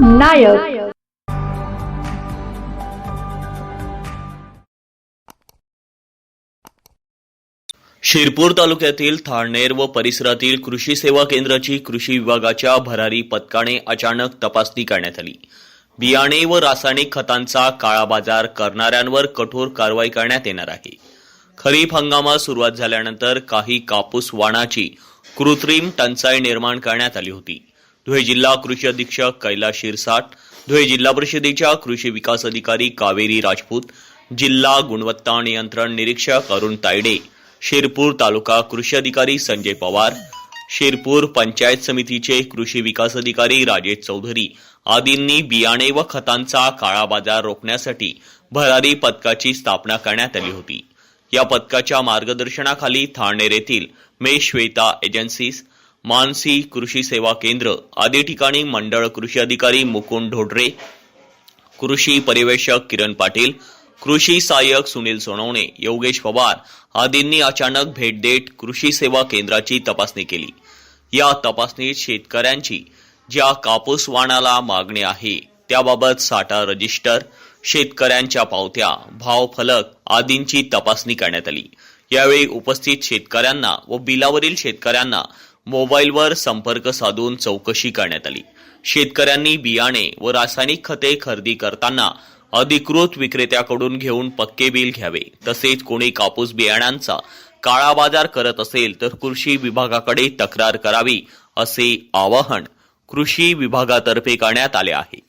नायक. शिरपूर तालुक्यातील थाळनेर व परिसरातील कृषी सेवा केंद्राची कृषी विभागाच्या भरारी पथकाने अचानक तपासणी करण्यात आली. बियाणे व रासायनिक खतांचा काळा बाजार करणाऱ्यांवर कठोर कारवाई करण्यात येणार आहे. खरीप हंगामात सुरुवात झाल्यानंतर काही कापूस वाणाची कृत्रिम टंचाई निर्माण करण्यात आली होती. धुळे जिल्हा कृषी अधीक्षक कैलास शिरसाट धुळे जिल्हा परिषदेच्या कृषी विकास अधिकारी कावेरी राजपूत जिल्हा गुणवत्ता नियंत्रण निरीक्षक अरुण तायडे शिरपूर तालुका कृषी अधिकारी संजय पवार शिरपूर पंचायत समितीचे कृषी विकास अधिकारी राजेश चौधरी आदींनी बियाणे व खतांचा काळा बाजार रोखण्यासाठी भरारी पथकाची स्थापना करण्यात आली होती. या पथकाच्या मार्गदर्शनाखाली थाणेर येथील मे श्वेता एजन्सीज मानसी कृषी सेवा केंद्र आदी ठिकाणी मंडळ कृषी अधिकारी मुकुंद ढोडरे कृषी पर्यवेक्षक किरण पाटील कृषी सहाय्यक सुनील सोनवणे योगेश पवार आदींनी अचानक भेट देत कृषी सेवा केंद्राची तपासणी केली. या तपासणीत शेतकऱ्यांची ज्या कापूस वाणाला मागणी आहे त्याबाबत साठा रजिस्टर शेतकऱ्यांच्या पावत्या भाव फलक आदींची तपासणी करण्यात आली. यावेळी उपस्थित शेतकऱ्यांना व बिलावरील शेतकऱ्यांना मोबाईलवर संपर्क साधून चौकशी करण्यात आली. शेतकऱ्यांनी बियाणे व रासायनिक खते खरेदी करताना अधिकृत विक्रेत्याकडून घेऊन पक्के बिल घ्यावे. तसेच कोणी कापूस बियाण्यांचा काळा बाजार करत असेल तर कृषी विभागाकडे तक्रार करावी असे आवाहन कृषी विभागातर्फे करण्यात आले आहे.